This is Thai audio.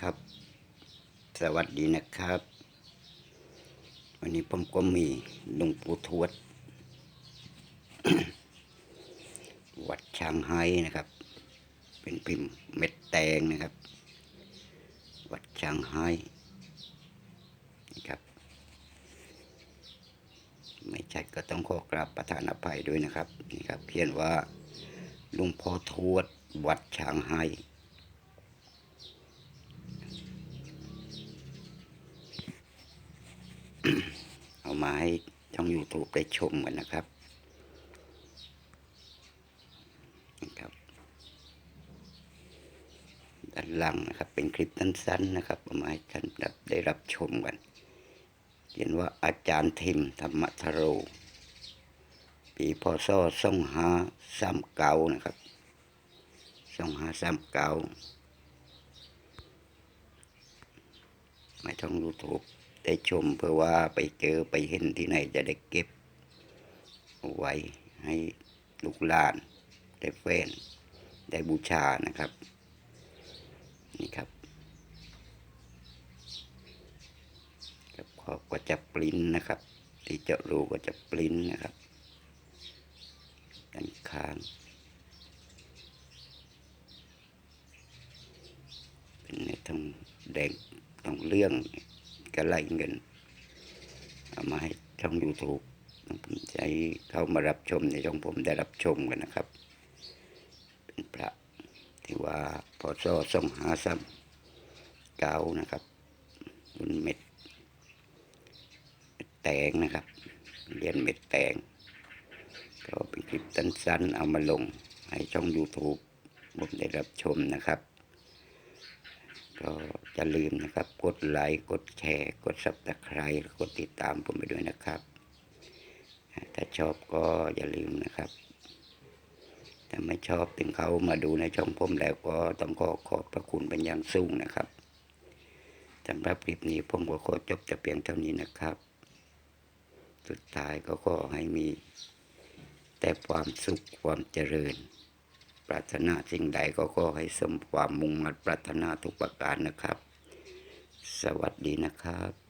ครับ สวัสดีนะครับ วันนี้ผมก็มีหลวงปู่ทวด วัดช้างไฮ้นะครับ เป็นพิมพ์เม็ดแตงนะครับ วัดช้างไฮ้นะครับ ไม่ใช่ก็ต้องขอกราบประธานอภัยด้วยนะครับนี่ครับ เขียนว่าหลุงพ่อทวดวัดช้างไฮ้ เอามาให้ช่อง YouTube ได้ชมกันนะครับนะครับด้านหลังนะครับ เป็นคลิปสั้นๆนะครับเอามาให้ท่านได้รับชมกันเขียนว่าอาจารย์ทิมธรรมทโร ปีพศสองห้าสามเก้านะครับสองห้าสามเก้าไม่ต้องยูทูบ ได้ชมเพื่อว่าไปเจอไปเห็นที่ไหนจะได้เก็บเอาไว้ให้ลูกหลาน ได้แฟน ได้บูชานะครับ นี่ครับกับขอบก็จะปริ้นนะครับ ที่เจาะรูก็จะปริ้นนะครับด้านข้างเป็นในทองแดงทองเรื่องกระไรเงิน เอามาให้ช่องยูทูบผมจะให้เข้ามารับชมในช่องผมได้รับชมกันนะครับ เป็นพระที่ว่าพอซอส่องหาซ้ำเก้านะครับรุ่นเม็ดเม็ด แตงนะครับเรียนเม็ดแตง ก็เป็นคลิปสั้นๆ เอามาลงให้ช่อง YouTube ผมได้รับชมนะครับ ก็จะลืมนะครับ กดไลค์กดแชร์ กด subscribe กดติดตามผมไปด้วยนะครับ ถ้าชอบก็อย่าลืมนะครับถ้าไม่ชอบถึงเขามาดูในช่องผมแล้วก็ต้องขอขอบพระคุณเป็นอย่างสูงนะครับสำหรับคลิปนี้ผมก็ขอจบแต่เพียงเท่านี้นะครับ สุดท้ายก็ขอให้มีแต่ความสุขความเจริญ ปรารถนาสิ่งใดก็ขอให้สมความมุ่งมั่นปรารถนาทุกประการนะครับ สวัสดีนะครับ